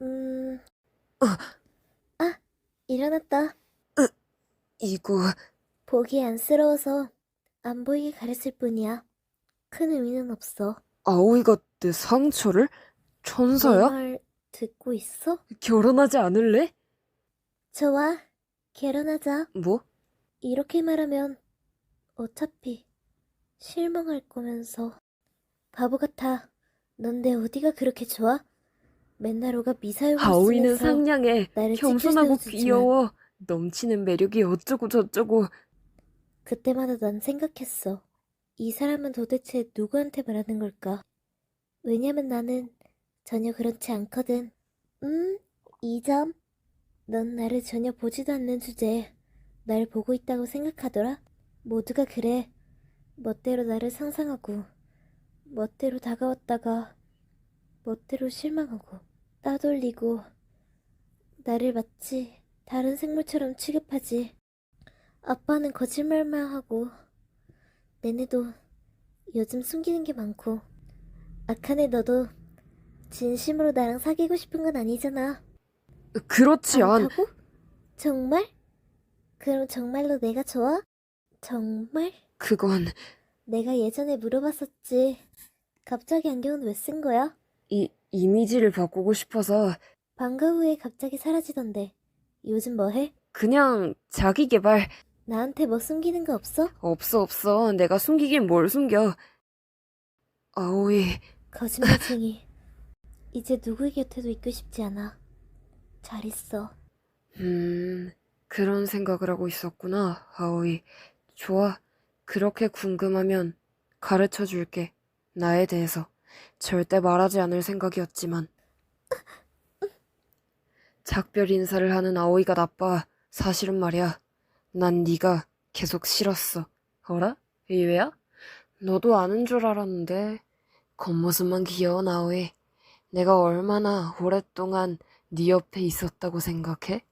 음, 어. 아, 일어났다. 이거 보기 안쓰러워서 안 보이게 가렸을 뿐이야. 큰 의미는 없어. 아오이가 내 상처를? 천사야? 내말 듣고 있어? 결혼하지 않을래? 좋아. 결혼하자. 뭐? 이렇게 말하면 어차피 실망할 거면서. 바보 같아. 넌 내 어디가 그렇게 좋아? 맨날 오가 미사용을 쓰면서 상냥해. 나를 겸손하고 귀여워. 넘치는 매력이 어쩌고 저쩌고. 그때마다 난 생각했어. 이 사람은 도대체 누구한테 말하는 걸까? 왜냐면 나는 전혀 그렇지 않거든. 음, 이 점. 넌 나를 전혀 보지도 않는 주제에 날 보고 있다고 생각하더라? 모두가 그래. 멋대로 나를 상상하고, 멋대로 다가왔다가, 멋대로 실망하고, 따돌리고, 나를 마치 다른 생물처럼 취급하지. 아빠는 거짓말만 하고, 내내도 요즘 숨기는 게 많고, 아카네 너도 진심으로 나랑 사귀고 싶은 건 아니잖아. 그렇지 않. 않다고? 정말? 그럼 정말로 내가 좋아? 정말? 그건 내가 예전에 물어봤었지. 갑자기 안경은 왜 쓴 거야? 이 이미지를 바꾸고 싶어서 방과 후에 갑자기 사라지던데. 요즘 뭐 해? 그냥 자기 개발 나한테 뭐 숨기는 거 없어? 없어 없어. 내가 숨기긴 뭘 숨겨. 아오이 거짓말쟁이. 이제 누구의 곁에도 있고 싶지 않아. 잘 있어. 음 그런 생각을 하고 있었구나. 아오이 좋아. 그렇게 궁금하면 가르쳐 줄게. 나에 대해서 절대 말하지 않을 생각이었지만 작별 인사를 하는 아오이가 나빠. 사실은 말이야. 난 네가 계속 싫었어. 어라? 의외야? 너도 아는 줄 알았는데 겉모습만 귀여운 아오이. 내가 얼마나 오랫동안 네 옆에 있었다고 생각해?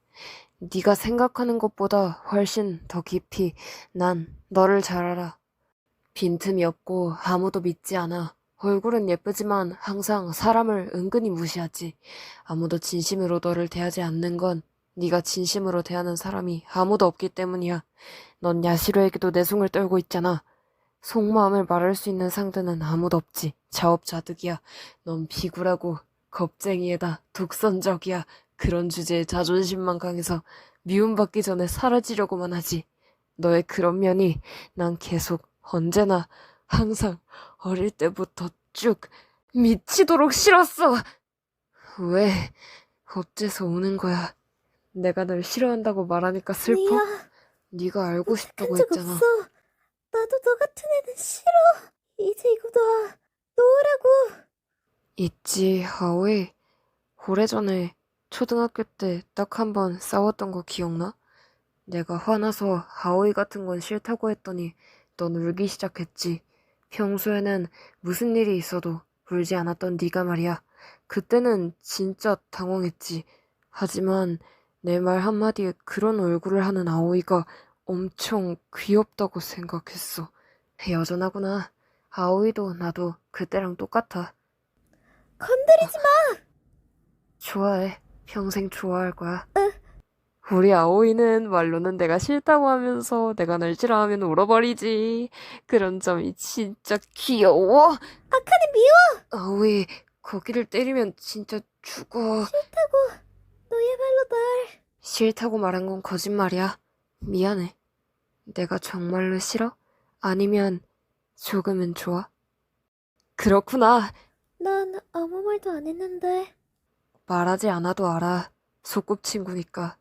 네가 생각하는 것보다 훨씬 더 깊이 난 너를 잘 알아. 빈틈이 없고 아무도 믿지 않아. 얼굴은 예쁘지만 항상 사람을 은근히 무시하지. 아무도 진심으로 너를 대하지 않는 건 네가 진심으로 대하는 사람이 아무도 없기 때문이야. 넌 야시로에게도 내숭을 떨고 있잖아. 속마음을 말할 수 있는 상대는 아무도 없지. 자업자득이야. 넌 비굴하고 겁쟁이에다 독선적이야. 그런 주제에 자존심만 강해서 미움받기 전에 사라지려고만 하지. 너의 그런 면이 난 계속 언제나 항상 어릴 때부터 쭉 미치도록 싫었어. 왜 어째서 오는 거야? 내가 널 싫어한다고 말하니까 슬퍼? 미야, 네가 알고 싶다고 적 했잖아. 없어. 나도 너 같은 애는 싫어. 이제 이거 놔. 놓으라고. 있지, 아오이. 오래전에 초등학교 때 딱 한 번 싸웠던 거 기억나? 내가 화나서 아오이 같은 건 싫다고 했더니 넌 울기 시작했지. 평소에는 무슨 일이 있어도 울지 않았던 네가 말이야. 그때는 진짜 당황했지. 하지만 내 말 한마디에 그런 얼굴을 하는 아오이가 엄청 귀엽다고 생각했어. 여전하구나. 아오이도 나도 그때랑 똑같아. 건드리지 마. 좋아해. 평생 좋아할 거야. 우리 아오이는 말로는 내가 싫다고 하면서 내가 널 싫어하면 울어버리지. 그런 점이 진짜 귀여워. 아카네 미워. 아오이, 거기를 때리면 진짜 죽어. 너야말로 날. 싫다고 말한 건 거짓말이야. 미안해. 내가 정말로 싫어? 아니면 조금은 좋아? 그렇구나. 난 아무 말도 안 했는데. 말하지 않아도 알아. 소꿉친구니까.